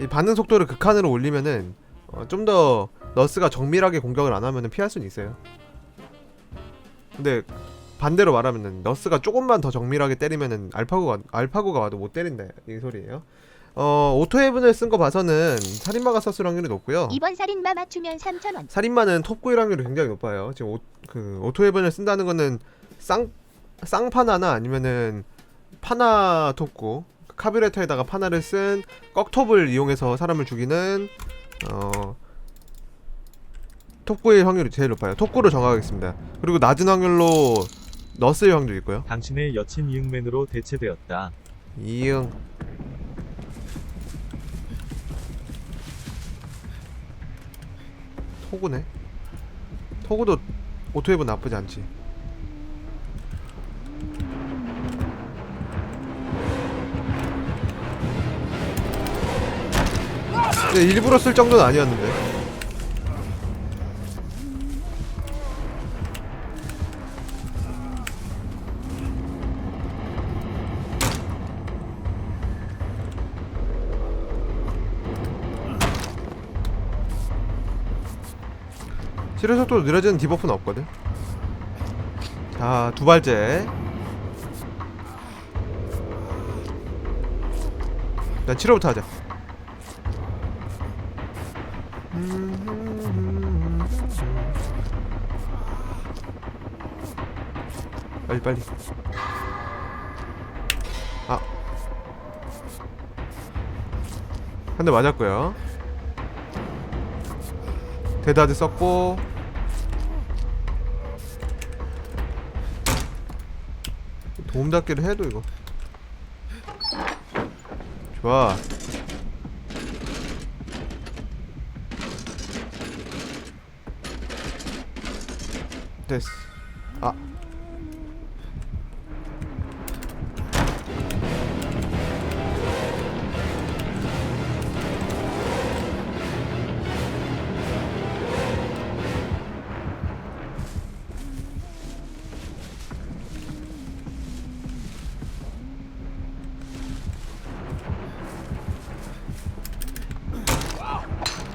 이 반응 속도를 극한으로 올리면은 어, 좀 더 너스가 정밀하게 공격을 안 하면은 피할 수는 있어요. 근데 반대로 말하면은 너스가 조금만 더 정밀하게 때리면은 알파고가 알파고가 와도 못 때린다 이 소리예요. 어 오토 헤븐을 쓴 거 봐서는 살인마가 썼을 확률이 높고요. 이번 살인마 맞추면 3,000원. 살인마는 톱9일 확률이 굉장히 높아요. 지금 오, 그 오토 헤븐을 쓴다는 거는 쌍 쌍파나나 아니면은 파나 톱구 카뷰레터에다가 파나를 쓴 꺽톱을 이용해서 사람을 죽이는 어 톱9일 확률이 제일 높아요. 톱9로 정하겠습니다. 그리고 낮은 확률로 너스일 확률이 있고요. 당신의 여친 이응맨으로 대체되었다. 이응 토구네 토구도 오토헤븐 나쁘지 않지 근데 일부러 쓸 정도는 아니었는데 치료 속도 느려지는 디버프는 없거든. 자, 두 발째. 일단 치료부터 하자. 빨리 빨리. 아. 한 대 맞았고요. 데드하드 썼고 도움닫기를 해도 이거 좋아 됐어. 아.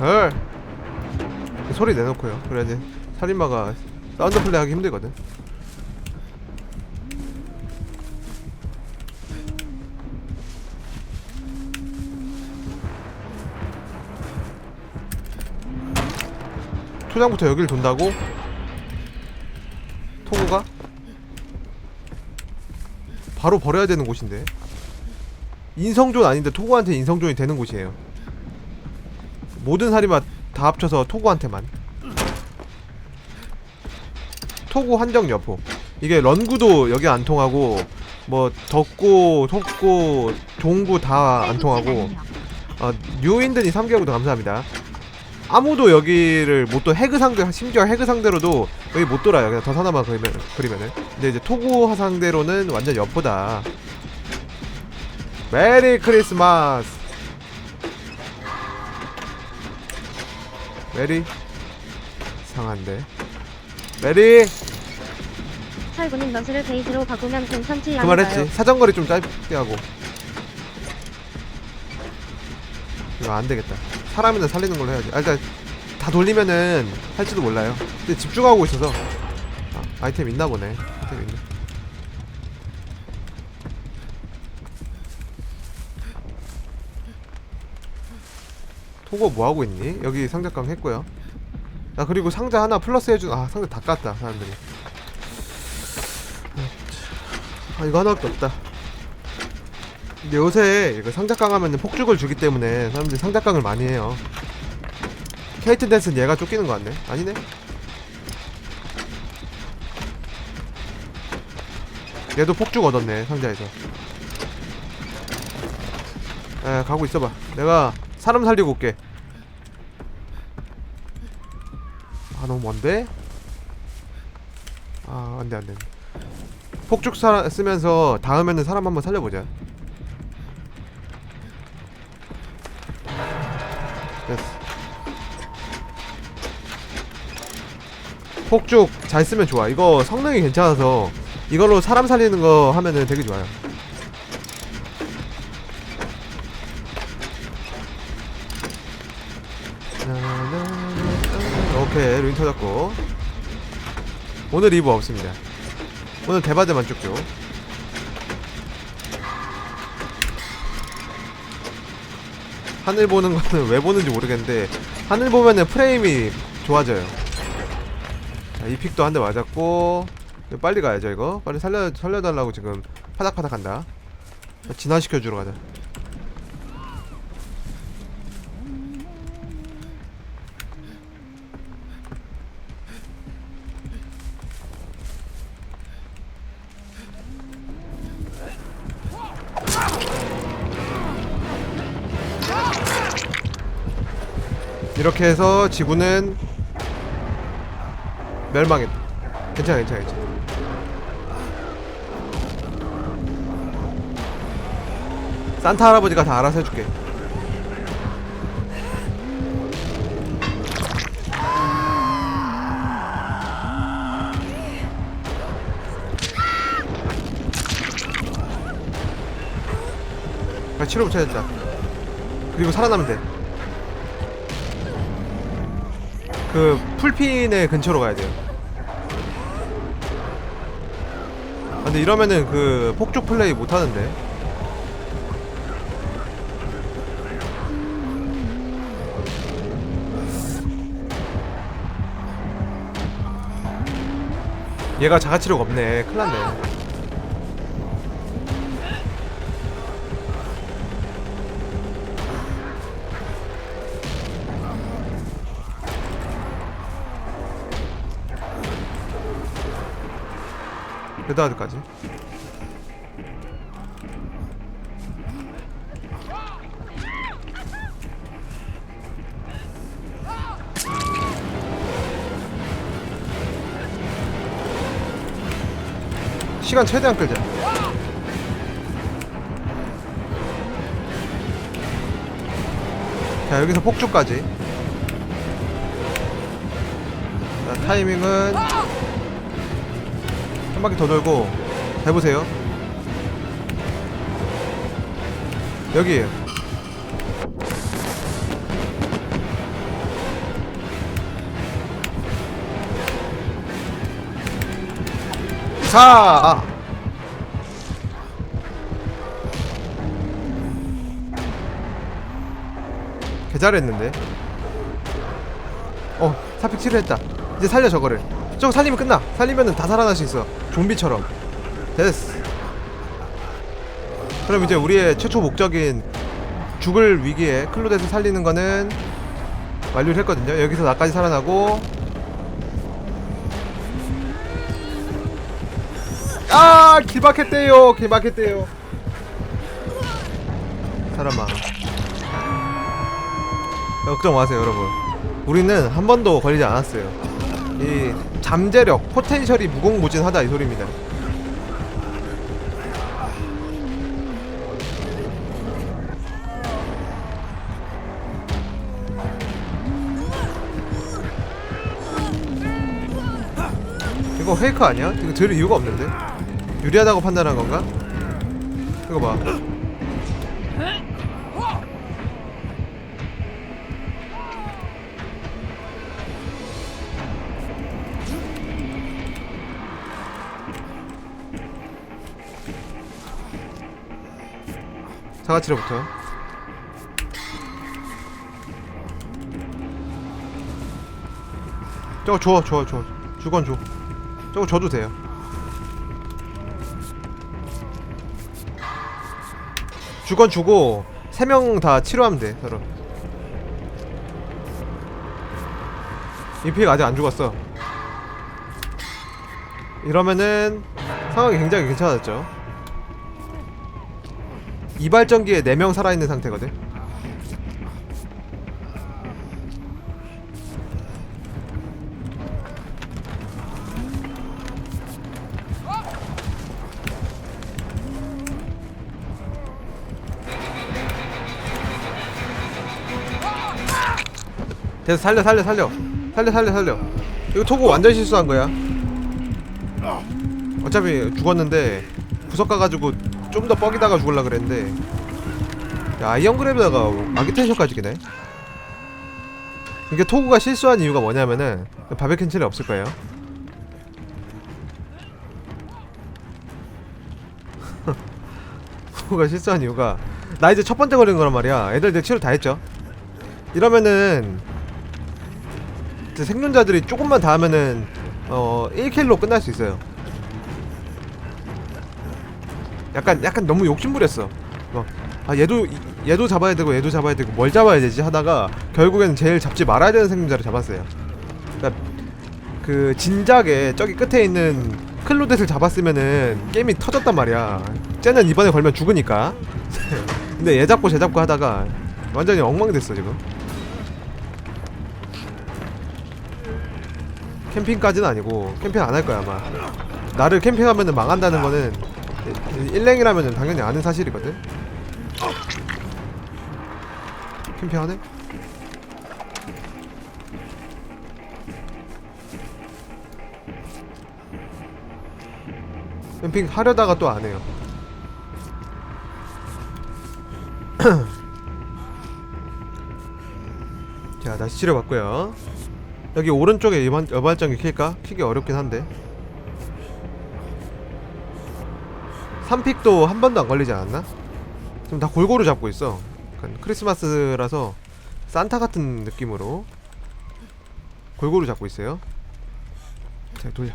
헐. 소리 내놓고요. 그래야지 살인마가 사운드 플레이 하기 힘들거든 초장부터 여길 돈다고? 토구가? 바로 버려야 되는 곳인데 인성존 아닌데 토구한테 인성존이 되는 곳이에요 모든 살인마 다 합쳐서 토구한테만 토구 한정 여포. 이게 런구도 여기 안 통하고 뭐 덕구, 속구, 종구 다 안 통하고 어, 뉴인드니 3개월도 감사합니다. 아무도 여기를 못돌 해그 상대 심지어 해그 상대로도 여기 못 돌아요. 그냥 더 하나만 그리면, 그리면은. 근데 이제 토구 상대로는 완전 여포다. 메리 크리스마스! 메리? 이상한데 메리 철구는 너스를 베이스로 바꾸면 괜찮지 그 않을까요? 말했지. 사정거리 좀 짧게 하고. 이거 안되겠다. 사람이나 살리는 걸로 해야지. 아, 일단 다 돌리면은 할지도 몰라요. 근데 집중하고 있어서. 아, 아이템 있나 보네. 아이템 있네. 토고 뭐하고 있니? 여기 상자깡 했고요 아 그리고 상자 하나 플러스 해준 아 상자 다 깠다 사람들이. 아 이거 하나밖에 없다. 근데 요새 이거 상자깡 하면은 폭죽을 주기 때문에 사람들이 상자깡을 많이 해요. 케이트 댄스는 얘가 쫓기는 거 같네. 아니네? 얘도 폭죽 얻었네 상자에서. 에 가고 있어봐. 내가 사람 살리고 올게 아 너무 먼데? 아 안돼 안돼. 폭죽 사, 쓰면서 다음에는 사람 한번 살려보자. 됐어. 폭죽 잘 쓰면 좋아. 이거 성능이 괜찮아서 이걸로 사람 살리는 거 하면은 되게 좋아요 터졌고. 오늘 리브 없습니다. 오늘 대바대만 쭉쭉 하늘 보는 거는 왜 보는지 모르겠는데 하늘 보면은 프레임이 좋아져요. 자, 이 픽도 한 대 맞았고 빨리 가야죠 이거. 빨리 살려 살려달라고 지금 파닥파닥 한다. 자, 진화시켜 주러 가자 이렇게 해서 지구는 멸망했다. 괜찮아, 괜찮아, 괜찮아. 산타 할아버지가 다 알아서 해줄게. 아, 치료 붙여야겠다. 그리고 살아나면 돼. 그 풀핀의 근처로 가야 돼요. 아, 근데 이러면은 그 폭죽 플레이 못 하는데. 얘가 자가치료가 없네. 큰일 났네. 레드하드까지. 시간 최대한 끌자. 자 여기서 폭주까지. 자 타이밍은 한 바퀴 더 돌고 해보세요. 여기. 자. 아. 개 잘했는데. 어 사픽 치료했다. 이제 살려 저거를. 저거 살리면 끝나. 살리면은 다 살아날 수 있어 좀비처럼. 됐어. 그럼 이제 우리의 최초 목적인 죽을 위기에 클로데스 살리는 거는 완료를 했거든요. 여기서 나까지 살아나고. 아 길막했대요. 길막했대요. 사람아. 걱정 마세요 여러분. 우리는 한 번도 걸리지 않았어요 이 잠재력 포텐셜이 무궁무진하다 이 소리입니다 이거 페이크 아니야? 이거 들을 이유가 없는데 유리하다고 판단한 건가? 이거 봐 사과치료부터 저거 줘, 줘, 줘. 주건 줘. 저거 줘도 돼요. 주건 주고 세 명 다 치료하면 돼 서로. 이픽 아직 안 죽었어. 이러면은 상황이 굉장히 괜찮았죠. 이발전기에 4명 살아있는 상태거든? 됐어 살려 살려 살려. 살려 살려 살려. 이거 토고 완전 실수한 거야. 어차피 죽었는데 구석 가가지고 좀 더 뻑이다가 죽을라 그랬는데 야 아이언 그랩에다가 아기텐션까지 기네 이게 토구가 실수한 이유가 뭐냐면은 바베 캔슬이 없을 거예요. 토구가 실수한 이유가 나 이제 첫 번째 걸린 거란 말이야. 애들 이제 치료 다 했죠. 이러면은 이제 생존자들이 조금만 더 하면은 어 1킬로 끝날 수 있어요. 약간 약간 너무 욕심부렸어. 막, 아 얘도 이- 얘도 잡아야 되고 얘도 잡아야 되고 뭘 잡아야 되지 하다가 결국에는 제일 잡지 말아야 되는 생존자를 잡았어요. 그러니까 그 진작에 저기 끝에 있는 클로댓을 잡았으면은 게임이 터졌단 말이야. 쟤는 이번에 걸면 죽으니까. 근데 얘 잡고 쟤 잡고 하다가 완전히 엉망됐어 지금. 캠핑까지는 아니고 캠핑 안 할 거야 아마. 나를 캠핑하면은 망한다는 거는 일랭이라면은 당연히 아는 사실이거든. 캠핑하네? 캠핑 하려다가 또 안 해요. 자, 다시 치료받고요. 여기 오른쪽에 여발전기 킬까? 키기 어렵긴 한데. 3픽도 한 번도 안 걸리지 않았나? 지금 다 골고루 잡고 있어. 크리스마스라서 산타 같은 느낌으로 골고루 잡고 있어요. 자, 돌려.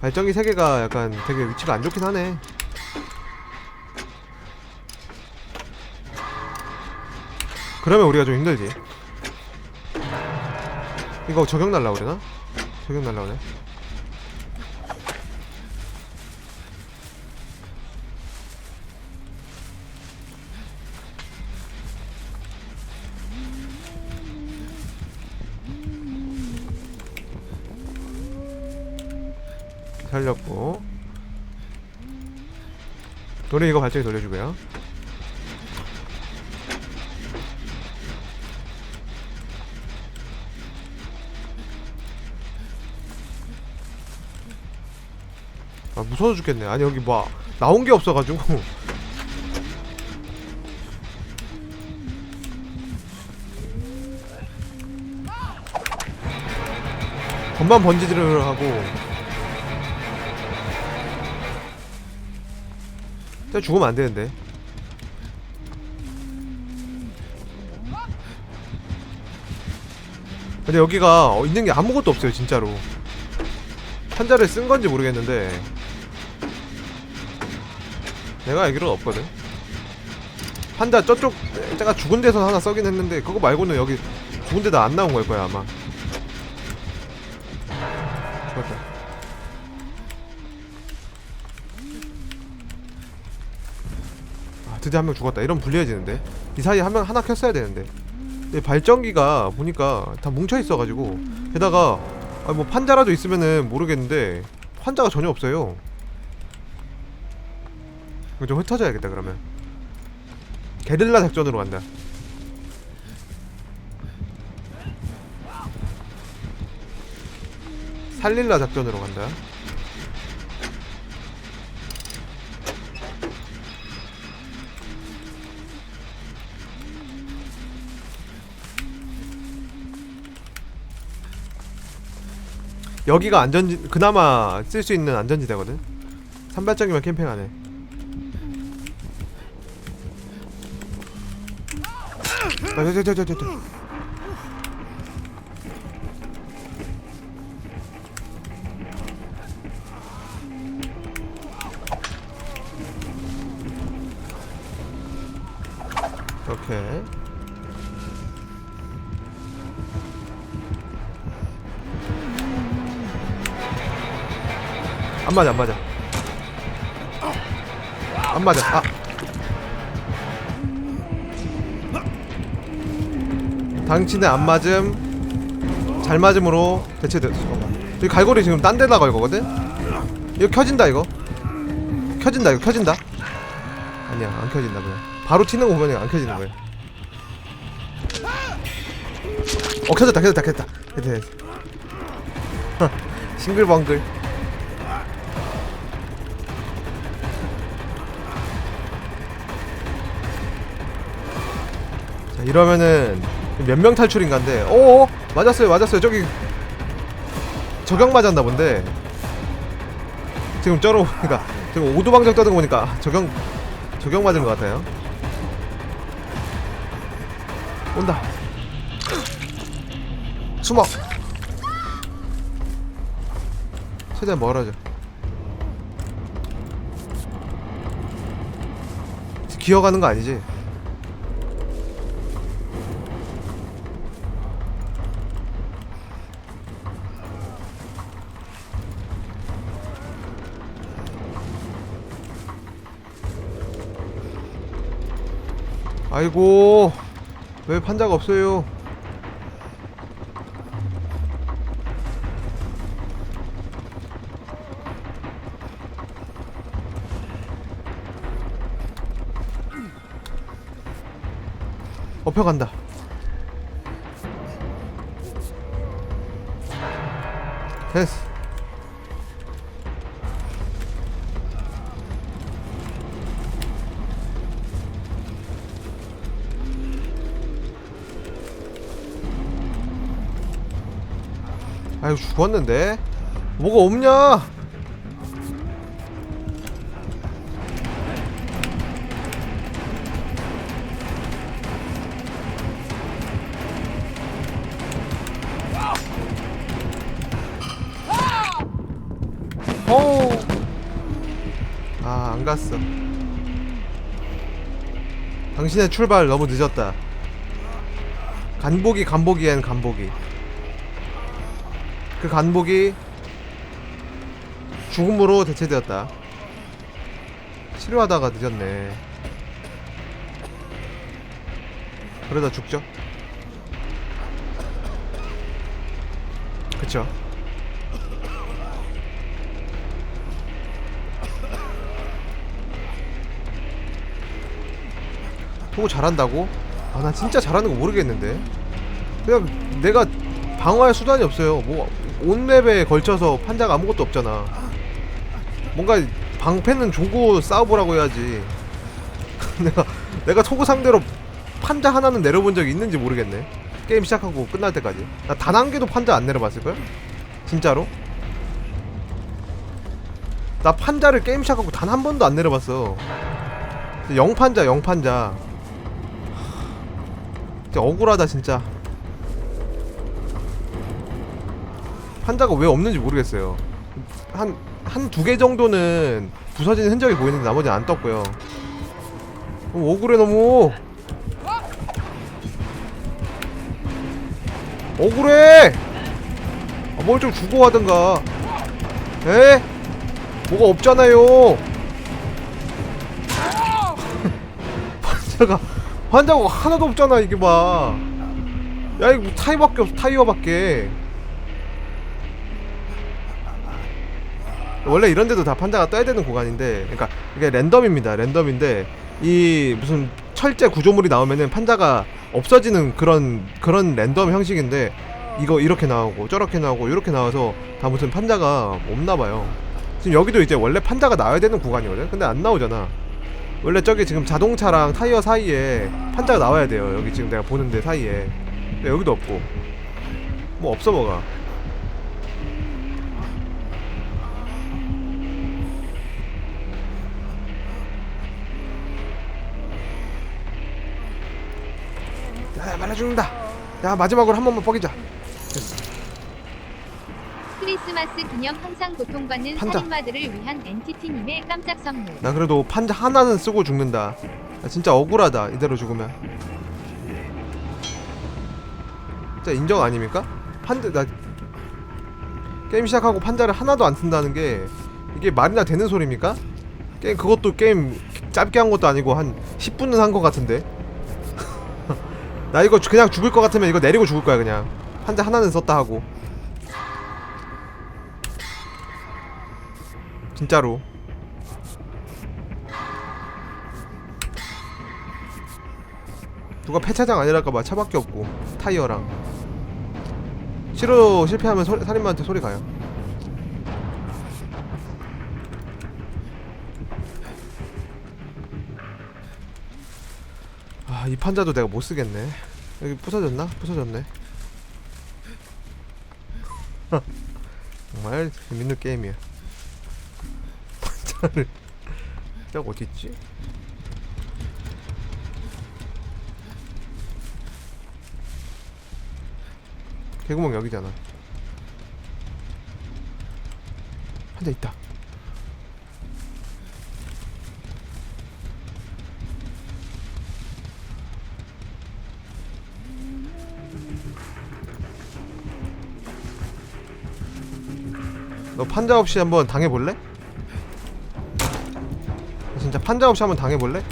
발전기 3개가 약간 되게 위치가 안 좋긴 하네. 그러면 우리가 좀 힘들지. 이거 저격 날라 그러나? 저격 날라 그래. 살렸고. 우리 이거 발전기 돌려주고요. 아 무서워 죽겠네. 아니 여기 뭐 나온 게 없어가지고. 건반 번지질을 하고 진짜 죽으면 안 되는데. 근데 여기가 어, 있는 게 아무것도 없어요, 진짜로. 판자를 쓴 건지 모르겠는데. 내가 알기로는 없거든. 판자 저쪽, 제가 죽은 데서 하나 써긴 했는데, 그거 말고는 여기 죽은 데다 안 나온 걸 거야, 아마. 죽었다. 드디어 한 명 죽었다. 이러면 불리해지는데. 이 사이에 한 명 하나 켰어야 되는데. 발전기가 보니까 다 뭉쳐 있어가지고 게다가 아, 뭐 판자라도 있으면은 모르겠는데 판자가 전혀 없어요. 이거 좀 흩어져야겠다 그러면. 게릴라 작전으로 간다. 살릴라 작전으로 간다. 여기가 안전지 그나마 쓸 수 있는 안전지대거든. 산발적이면 캠핑하네. 아, 저, 저, 저, 저, 저, 맞아 안 맞아. 안 맞아. 아. 당신의 안 맞음 잘 맞음으로 대체됐어. 여기 갈고리 지금 딴 데다 걸 거거든? 이거 켜진다 이거. 켜진다 이거 켜진다? 아니야 안 켜진다 그냥. 바로 튀는 거 보면 안 켜지는 거야 어 켜졌다 켜졌다 켜졌다. 됐다 싱글벙글 이러면은 몇 명 탈출인가인데 오 맞았어요 맞았어요. 저기 저격 맞았나 본데. 지금 쩔어 보니까 지금 오두방정 떠는 거 보니까 저격 저격 맞은 것 같아요. 온다. 숨어. 최대한 멀어져. 기어가는 거 아니지? 아이고 왜 판자가 없어요? 업혀간다. 됐어 아유 죽었는데 뭐가 없냐 어. 아, 안 갔어. 당신의 출발 너무 늦었다. 간보기 간보기엔 간보기. 그 간복이 죽음으로 대체되었다. 치료하다가 늦었네. 그러다 죽죠? 그쵸? 토고 잘한다고? 아, 나 진짜 잘하는 거 모르겠는데. 그냥 내가 방어할 수단이 없어요. 뭐 온 맵에 걸쳐서 판자가 아무것도 없잖아. 뭔가 방패는 조고 싸워보라고 해야지. 내가 내가 토고 상대로 판자 하나는 내려본 적이 있는지 모르겠네. 게임 시작하고 끝날 때까지. 나 단 한 개도 판자 안 내려봤을 걸? 진짜로? 나 판자를 게임 시작하고 단 한 번도 안 내려봤어. 영판자, 영판자. 진짜 억울하다 진짜. 판자가 왜 없는지 모르겠어요. 한 한 두 개 정도는 부서지는 흔적이 보이는데 나머지는 안 떴고요. 어, 억울해 너무. 억울해. 아, 뭘좀 주고 하든가. 에? 뭐가 없잖아요. 환자가 환자가 하나도 없잖아 이게 봐. 야 이거 타이어밖에 없어 타이어밖에. 원래 이런 데도 다 판자가 떠야 되는 구간인데 그러니까 이게 랜덤입니다 랜덤인데 이 무슨 철제 구조물이 나오면은 판자가 없어지는 그런 그런 랜덤 형식인데 이거 이렇게 나오고 저렇게 나오고 이렇게 나와서 다 무슨 판자가 없나 봐요. 지금 여기도 이제 원래 판자가 나와야 되는 구간이거든? 근데 안 나오잖아. 원래 저기 지금 자동차랑 타이어 사이에 판자가 나와야 돼요. 여기 지금 내가 보는데 사이에. 근데 여기도 없고. 뭐 없어 뭐가 야 말라 죽는다 야 마지막으로 한 번만 뻐기자 크리스마스 기념 항상 고통받는 판자. 살인마들을 위한 엔티티님의 깜짝 선물. 나 그래도 판자 하나는 쓰고 죽는다 나 진짜 억울하다 이대로 죽으면 진짜 인정 아닙니까? 판자 나 게임 시작하고 판자를 하나도 안 쓴다는 게 이게 말이나 되는 소리입니까? 게임 그것도 게임 짧게 한 것도 아니고 한 10분은 한 것 같은데 나 이거 그냥 죽을 것 같으면 이거 내리고 죽을 거야 그냥. 판자 하나는 썼다 하고. 진짜로. 누가 폐차장 아니랄까봐 차밖에 없고 타이어랑. 치료 실패하면 소, 살인마한테 소리 가요 이 판자도 내가 못 쓰겠네 여기 부서졌나? 부서졌네. 정말 재밌는 게임이야. 판자를 저 어디 있지? 개구멍 여기잖아. 판자 있다. 너 판자 없이 한번 당해볼래? 너 진짜 판자 없이 한번 당해볼래?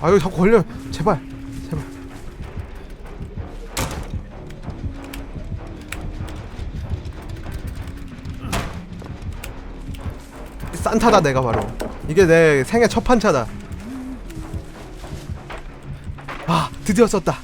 아유 자꾸 걸려. 제발. 제발. 산타다 내가 바로. 이게 내 생애 첫 판차다 드디어 썼다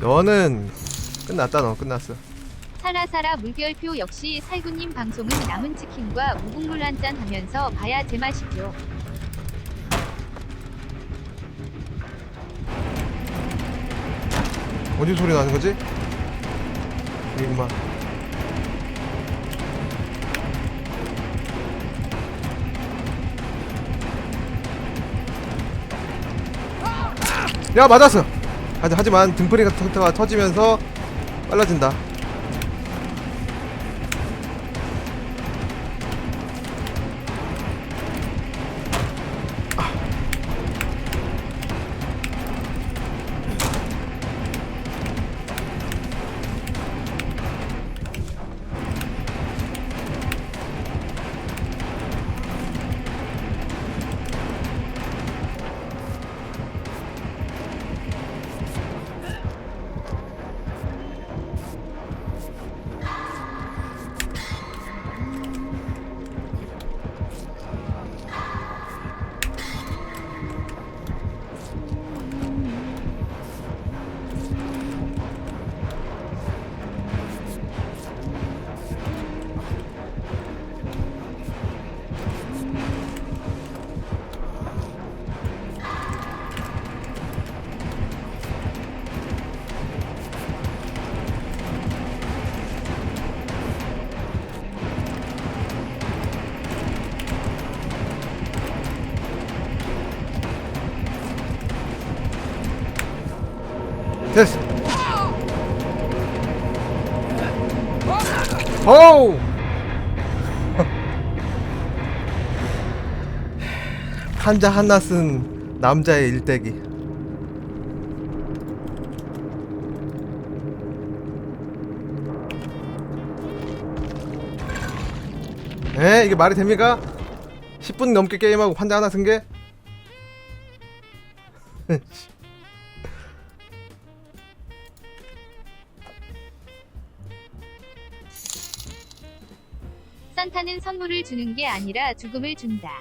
너는 끝났다 너 끝났어 사라사라 물결표 역시 살구님 방송은 남은 치킨과 무국물 한 잔 하면서 봐야 제맛이죠. 어디 소리 나는 거지? 여기구만 야 맞았어. 하지- 하지만 등불이 같은 가 터지면서 빨라진다 됐어 호우 한자 하나 쓴 남자의 일대기 에 이게 말이 됩니까? 10분 넘게 게임하고 환자 하나 쓴 게? 산타는 선물을 주는 게 아니라 죽음을 준다.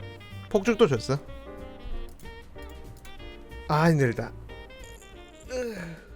폭죽도 줬어. 아 힘들다. 으.